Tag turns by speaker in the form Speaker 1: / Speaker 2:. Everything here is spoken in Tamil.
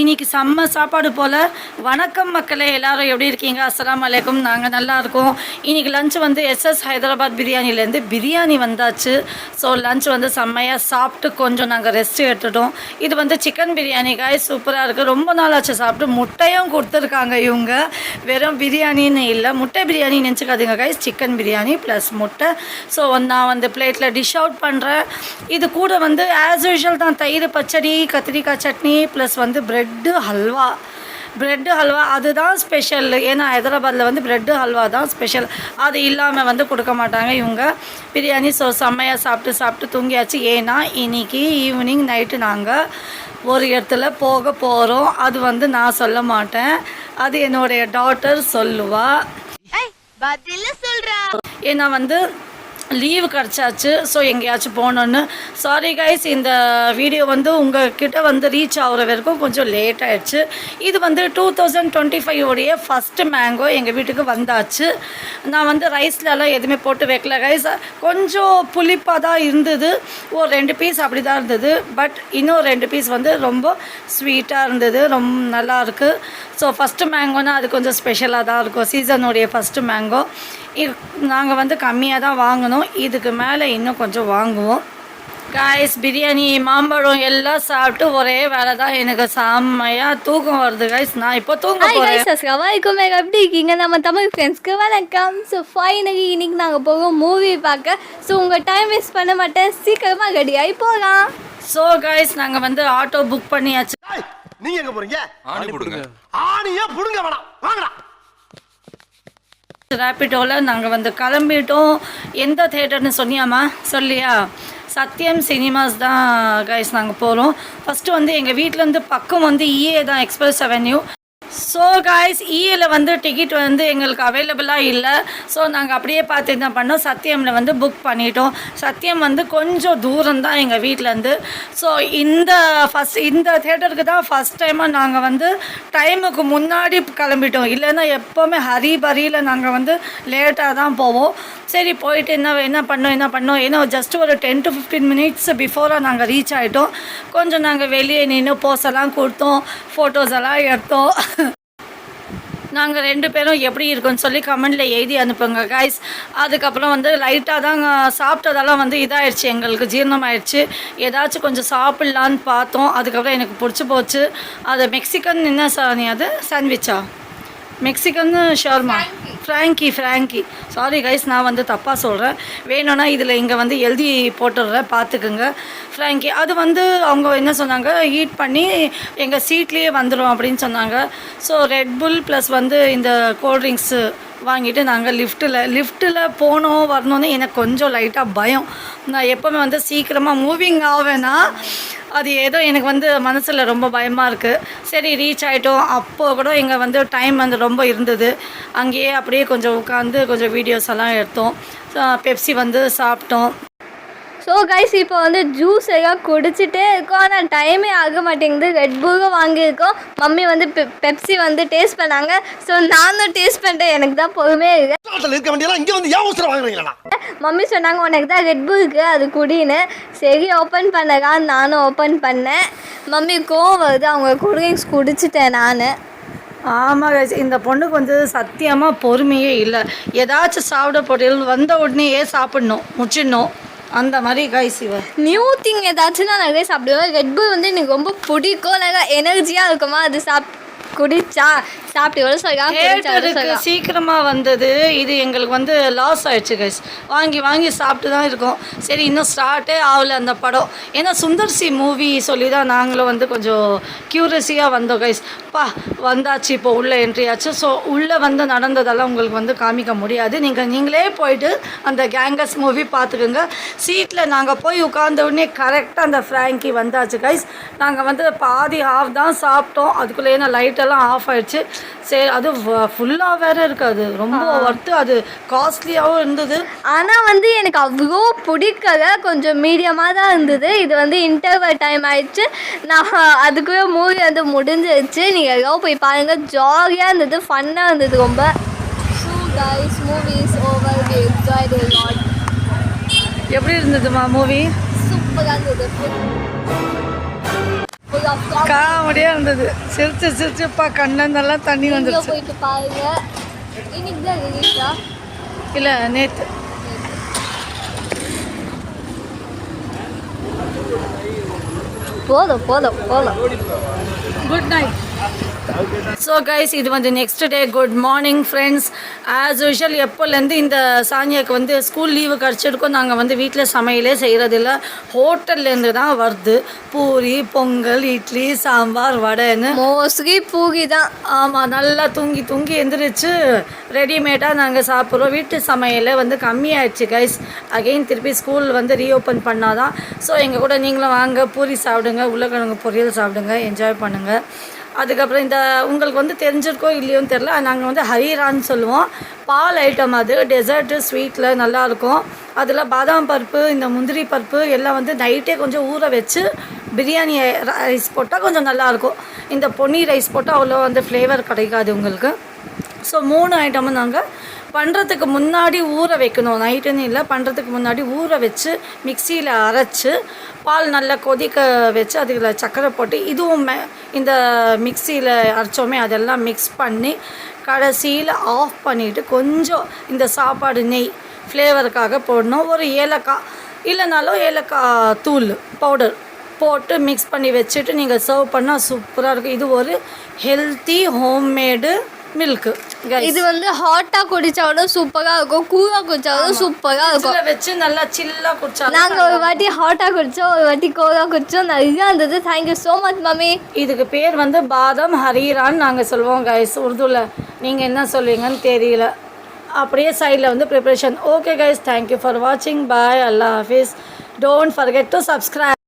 Speaker 1: இன்னைக்கு செம்ம சாப்பாடு போல். வணக்கம் மக்களே எல்லாரும் எப்படி இருக்கீங்க? அஸ்லாம் அலைக்கும். நாங்கள் நல்லா இருக்கோம். இன்னைக்கு லஞ்ச் வந்து எஸ்எஸ் ஹைதராபாத் பிரியாணிலேருந்து பிரியாணி வந்தாச்சு. ஸோ லஞ்ச் வந்து செம்மையாக சாப்பிட்டு கொஞ்சம் நாங்கள் ரெஸ்ட் எடுத்துட்டோம். இது வந்து சிக்கன் பிரியாணி காய் சூப்பராக இருக்குது ரொம்ப நாள் ஆச்சு சாப்பிட்டு. முட்டையும் கொடுத்துருக்காங்க இவங்க. வெறும் பிரியாணின்னு இல்லை. முட்டை பிரியாணி நினச்சிக்காதீங்க காய்ஸ் சிக்கன் பிரியாணி ப்ளஸ் முட்டை. ஸோ நான் வந்து பிளேட்டில் டிஷ் அவுட் பண்ணுறேன் இது கூட வந்து ஆஸ் யூஷுவல் தான். தயிர் பச்சடி கத்திரிக்காய் சட்னி ப்ளஸ் வந்து ப்ரெட்டு ஹல்வா ப்ரெட்டு ஹல்வா அதுதான் ஸ்பெஷல் ஏன்னா ஹைதராபாத்தில் வந்து ப்ரெட்டு ஹல்வா தான் ஸ்பெஷல் அது இல்லாமல் வந்து கொடுக்க மாட்டாங்க இவங்க. பிரியாணி ஸோ செம்மையாக சாப்பிட்டு சாப்பிட்டு தூங்கியாச்சு. ஏன்னா இன்னைக்கு ஈவினிங் நைட்டு நாங்கள் ஒரு இடத்துல போக போகிறோம் அது வந்து நான் சொல்ல மாட்டேன். அது என்னுடைய டாட்டர் சொல்லுவா.
Speaker 2: பதில சொல்றா.
Speaker 1: ஏன்னா வந்து லீவு கிடச்சாச்சு. ஸோ எங்கேயாச்சும் போகணுன்னு சாரி கைஸ் இந்த வீடியோ வந்து உங்ககிட்ட வந்து ரீச் ஆகுற வரைக்கும் கொஞ்சம் லேட் ஆகிடுச்சு இது வந்து டூ தௌசண்ட் டுவெண்ட்டி ஃபைவ் உடைய ஃபஸ்ட்டு மேங்கோ எங்கள் வீட்டுக்கு வந்தாச்சு. நான் வந்து ரைஸ்லலாம் எதுவுமே போட்டு வைக்கல கைஸ் கொஞ்சம் புளிப்பாக தான் இருந்தது. ஒரு ரெண்டு பீஸ் அப்படி தான் இருந்தது. பட் இன்னும் ரெண்டு பீஸ் வந்து ரொம்ப ஸ்வீட்டாக இருந்தது. ரொம்ப நல்லாயிருக்கு ஸோ ஃபஸ்ட்டு மேங்கோனால் அது கொஞ்சம் ஸ்பெஷலாக தான் இருக்கும். சீசனுடைய ஃபஸ்ட்டு மேங்கோ நாங்கள் வந்து கம்மியாக தான் வாங்கினோம் இதுக்கு மேலே இன்னும் கொஞ்சம் வாங்குவோம். காய்ஸ் பிரியாணி மாம்பழம் எல்லாம் சாப்பிட்டு ஒரே வேலை தான் எனக்கு செம்மையாக தூக்கம் வருது காய்ஸ் நான் இப்போ தூங்க
Speaker 2: ஹாய்
Speaker 1: போகிறேன்
Speaker 2: கைஸ் அஸ்லாம் வலைக்கும் மேக எப்படி இருக்கீங்க? நம்ம தமிழ் ஃப்ரெண்ட்ஸ்க்கு வணக்கம். ஸோ ஃபைனலி இன்னைக்கு நாங்கள் போவோம் மூவி பார்க்க. ஸோ உங்கள் டைம் வேஸ்ட் பண்ண மாட்டேன். சீக்கிரமாக ரெடி ஆகி போகலாம்
Speaker 1: ஸோ காய்ஸ் நாங்கள் வந்து ஆட்டோ புக் பண்ணியாச்சு.
Speaker 3: நீங்க எங்க போறீங்க?
Speaker 4: ஆணி போடுங்க.
Speaker 3: ஆணியே புடுங்க வேணாம். வாங்கடா.
Speaker 1: ரேப்பிட்டோவில் நாங்கள் வந்து கிளம்பிட்டோம். எந்த தேட்டர்னு சொன்னியாம்மா? சொல்லியா? சத்யம் சினிமாஸ் தான் கைஸ் நாங்கள் போகிறோம் ஃபஸ்ட்டு வந்து எங்கள் வீட்டிலேருந்து பக்கம் வந்து இஏ தான் எக்ஸ்பிரஸ் அவென்யூ ஸோ காய்ஸ் இஏல வந்து டிக்கெட் வந்து எங்களுக்கு அவைலபிளாக இல்லை. ஸோ நாங்கள் அப்படியே பார்த்து என்ன பண்ணோம்? சத்தியமில் வந்து புக் பண்ணிட்டோம். சத்யம் வந்து கொஞ்சம் தூரம்தான் எங்கள் வீட்டிலேருந்து ஸோ இந்த ஃபஸ்ட் இந்த தேட்டருக்கு தான் ஃபஸ்ட் டைமாக நாங்கள் வந்து டைமுக்கு முன்னாடி கிளம்பிட்டோம். இல்லைன்னா எப்போவுமே ஹரி பரியில் நாங்கள் வந்து லேட்டாக தான் போவோம். சரி போயிட்டு என்ன என்ன பண்ணோம் என்ன பண்ணோம்? ஏன்னா ஜஸ்ட் ஒரு டென் டு ஃபிஃப்டீன் மினிட்ஸ் பிஃபோராக நாங்கள் ரீச் ஆகிட்டோம் கொஞ்சம் நாங்கள் வெளியே நின்று போஸ் எல்லாம் கொடுத்தோம். ஃபோட்டோஸ் எல்லாம் எடுத்தோம். நாங்கள் ரெண்டு பேரும் எப்படி இருக்குன்னு சொல்லி கமெண்டில் எழுதி அனுப்புங்க காய்ஸ் அதுக்கப்புறம் வந்து லைட்டாக தான் சாப்பிட்டதெல்லாம் வந்து இதாகிடுச்சு எங்களுக்கு ஜீரணமாயிடுச்சு ஏதாச்சும் கொஞ்சம் சாப்பிட்லான்னு பார்த்தோம். அதுக்கப்புறம் எனக்கு பிடிச்சி போச்சு. அது மெக்சிகன் என்ன சாணி அது? சாண்ட்விச்சா Mexican shawarma? Frankie frankie sorry guys நான் வந்து தப்பாக சொல்கிறேன் வேணும்னா இதில் இங்கே வந்து எழுதி போட்டுடுறேன். பார்த்துக்குங்க. ஃப்ராங்கி அது வந்து அவங்க என்ன சொன்னாங்க? ஹீட் பண்ணி எங்கள் சீட்லேயே வந்துடும் அப்படின்னு சொன்னாங்க. ஸோ ரெட் புல் ப்ளஸ் வந்து இந்த கோல்ட்ரிங்க்ஸு வாங்கிட்டு நாங்கள் லிஃப்ட்டில் லிஃப்ட்டில் போனோம் வரணுன்னு எனக்கு கொஞ்சம் லைட்டாக பயம். நான் எப்போவுமே வந்து சீக்கிரமாக மூவிங் ஆவேன்னா அது ஏதோ எனக்கு வந்து மனசில் ரொம்ப பயமாக இருக்குது சரி ரீச் ஆகிட்டோம் அப்போது கூட இங்கே வந்து டைம் வந்து ரொம்ப இருந்தது. அங்கேயே அப்படியே கொஞ்சம் உட்காந்து கொஞ்சம் வீடியோஸ் எல்லாம் எடுத்தோம். பெப்சி வந்து சாப்பிட்டோம்.
Speaker 2: ஸோ கைஸ் இப்போ வந்து ஜூஸ் எல்லாம் குடிச்சிட்டே இருக்கோம். ஆனால் டைமே ஆக மாட்டேங்குது. ரெட் பூலும் வாங்கியிருக்கோம். மம்மி வந்து பெ பெப்சி வந்து டேஸ்ட் பண்ணாங்க. ஸோ நானும் டேஸ்ட் பண்ணிட்டேன் எனக்கு தான் பொறுமையே இல்லை
Speaker 3: இருக்க வேண்டியலாம் இங்க வந்து ஏன் அவசரம் வாங்குறீங்களா?
Speaker 2: மம்மி சொன்னாங்க உனக்கு தான் ரெட் புல் இருக்குது அது குடின்னு. சரி ஓப்பன் பண்ணலாம் நானும் ஓப்பன் பண்ணேன். மம்மி கோவம் வருது. அவங்க கூல்ட்ரிங்க்ஸ் குடிச்சிட்டேன் நான்.
Speaker 1: ஆமாம் இந்த பொண்ணுக்கு வந்து சத்தியமாக பொறுமையே இல்லை. ஏதாச்சும் சாப்பிட போட்டியில் வந்த உடனேயே சாப்பிடணும். முச்சிடணும் அந்த மாதிரி கைஸ் இவ.
Speaker 2: நியூ திங் ஏதாச்சும் நான் நிறைய சாப்பிடுவேன். ரெட்புல் வந்து எனக்கு ரொம்ப பிடிக்கும். நல்லா எனர்ஜியாக இருக்குமா? அது சாப் குடிச்சா. சாப்பிட்டு எவ்வளோ
Speaker 1: சீக்கிரமாக வந்தது. இது எங்களுக்கு வந்து லாஸ் ஆயிடுச்சு கைஸ் வாங்கி வாங்கி சாப்பிட்டு தான் இருக்கோம். சரி இன்னும் ஸ்டார்ட்டே ஆகல அந்த படம். ஏன்னா சுந்தர் சி மூவி சொல்லி தான் நாங்களும் வந்து கொஞ்சம் க்யூரியஸியாக வந்தோம் கைஸ் பா வந்தாச்சு இப்போ உள்ளே என்ட்ரி ஆச்சு. ஸோ உள்ளே வந்து நடந்ததெல்லாம் உங்களுக்கு வந்து காமிக்க முடியாது. நீங்கள் நீங்களே போயிட்டு அந்த கேங்கஸ் மூவி பார்த்துக்குங்க. சீட்டில் நாங்கள் போய் உட்கார்ந்த உடனே கரெக்டாக அந்த ஃப்ராங்கி வந்தாச்சு கைஸ் நாங்கள் வந்து பாதி ஹாஃப் தான் சாப்பிட்டோம். அதுக்குள்ளே ஏன்னா லைட்டெல்லாம் ஆஃப் ஆயிடுச்சு. சரி அது ஃபுல்லாக வேற இருக்காது ரொம்ப ஒர்த்து அது காஸ்ட்லியாகவும் இருந்தது.
Speaker 2: ஆனால் வந்து எனக்கு அவ்வளோ பிடிக்கல. கொஞ்சம் மீடியமாக தான் இருந்தது. இது வந்து இன்டர்வல் டைம் ஆயிடுச்சு. நான் அதுக்குள்ளே மூவி வந்து முடிஞ்சிருச்சு. நீங்கள் எல்லாம் போய் பாருங்கள் ஜாலியாக இருந்தது. ஃபன்னாக இருந்தது ரொம்ப. So guys movies over we enjoy
Speaker 1: எப்படி இருந்ததுமா மூவி
Speaker 2: சூப்பராக இருந்தது.
Speaker 1: காமெடியாக இருந்தது. சிரிச்சு சிரிச்சுப்பா கண்ணந்தெல்லாம் தண்ணி வந்துருச்சு.
Speaker 2: போயிட்டு பாருங்க. இன்னைக்கு தான் ரிலீஸா
Speaker 1: இல்லை நேற்று
Speaker 2: போதும் போதும் போதும்.
Speaker 1: குட் நைட் ஸோ கைஸ் இது வந்து next day good morning friends as usual எப்போலேருந்து இந்த சானியாக்கு வந்து ஸ்கூல் லீவு கிடச்சிருக்கோம் நாங்கள் வந்து வீட்டில் சமையலே செய்கிறதில்ல ஹோட்டல்லேருந்து தான் வருது. பூரி பொங்கல் இட்லி சாம்பார் வடைன்னு.
Speaker 2: மோஸ்ட்லி பூரி தான்.
Speaker 1: ஆமாம் நல்லா தூங்கி தூங்கி எந்திரிச்சு ரெடிமேடாக நாங்கள் சாப்பிட்றோம். வீட்டு சமையலே வந்து கம்மியாயிடுச்சு கைஸ் அகெயின் திருப்பி ஸ்கூல் வந்து ரீஓப்பன் பண்ணாதான். ஸோ எங்கள் கூட நீங்களும் வாங்க பூரி சாப்பிடுங்க உருளைக்கிழங்கு பொரியல் சாப்பிடுங்க என்ஜாய் பண்ணுங்கள் அதுக்கப்புறம் இந்த உங்களுக்கு வந்து தெரிஞ்சிருக்கோ இல்லையோன்னு தெரில நாங்கள் வந்து ஹரிரான்னு சொல்லுவோம். பால் ஐட்டம் அது டெசர்ட்டு ஸ்வீட்டில் நல்லாயிருக்கும் அதில் பாதாம் பருப்பு இந்த முந்திரி பருப்பு எல்லாம் வந்து நைட்டே கொஞ்சம் ஊற வச்சு பிரியாணி ரைஸ் போட்டால் கொஞ்சம் நல்லாயிருக்கும் இந்த பொன்னி ரைஸ் போட்டால் அவ்வளோ வந்து ஃப்ளேவர் கிடைக்காது உங்களுக்கு. ஸோ மூணு ஐட்டமும் நாங்கள் பண்ணுறதுக்கு முன்னாடி ஊற வைக்கணும். நைட்டுன்னு இல்லை பண்ணுறதுக்கு முன்னாடி ஊற வச்சு மிக்சியில் அரைச்சி பால் நல்லா கொதிக்க வச்சு அதில் சர்க்கரை போட்டு இதுவும் இந்த மிக்சியில் அரைச்சோமே அதெல்லாம் மிக்ஸ் பண்ணி கடைசியில் ஆஃப் பண்ணிவிட்டு கொஞ்சம் இந்த சாப்பாடு நெய் ஃப்ளேவருக்காக போடணும். ஒரு ஏலக்காய் இல்லைனாலும் ஏலக்காய் தூள் பவுடர் போட்டு மிக்ஸ் பண்ணி வச்சுட்டு நீங்கள் சர்வ் பண்ணால் சூப்பராக இருக்கும். இது ஒரு ஹெல்த்தி ஹோம்மேடு மில்க்கு
Speaker 2: இது வந்து ஹாட்டா குடிச்சாலும் சூப்பரா இருக்கும். கூலா குடிச்சாலும் சூப்பரா இருக்கும்.
Speaker 1: வச்சு நல்லா சில்லாக குடிச்சா
Speaker 2: நாங்க ஒரு வாட்டி ஹாட்டா குடிச்சோம் ஒரு வாட்டி கோலா குடிச்சோம். நிறையா இருந்தது. தேங்க்யூ ஸோ மச் மம்மி
Speaker 1: இதுக்கு பேர் வந்து பாதம் ஹரீரான்னு நாங்கள் சொல்லுவோம் கைஸ் உருதுவில் நீங்கள் என்ன சொல்லுவீங்கன்னு தெரியல. அப்படியே சைடில் வந்து preparation okay guys thank you for வாட்சிங் பாய் அல்லா ஹாஃபிஸ் டோன்ட் ஃபர்கெட் டு சப்ஸ்கிரைப்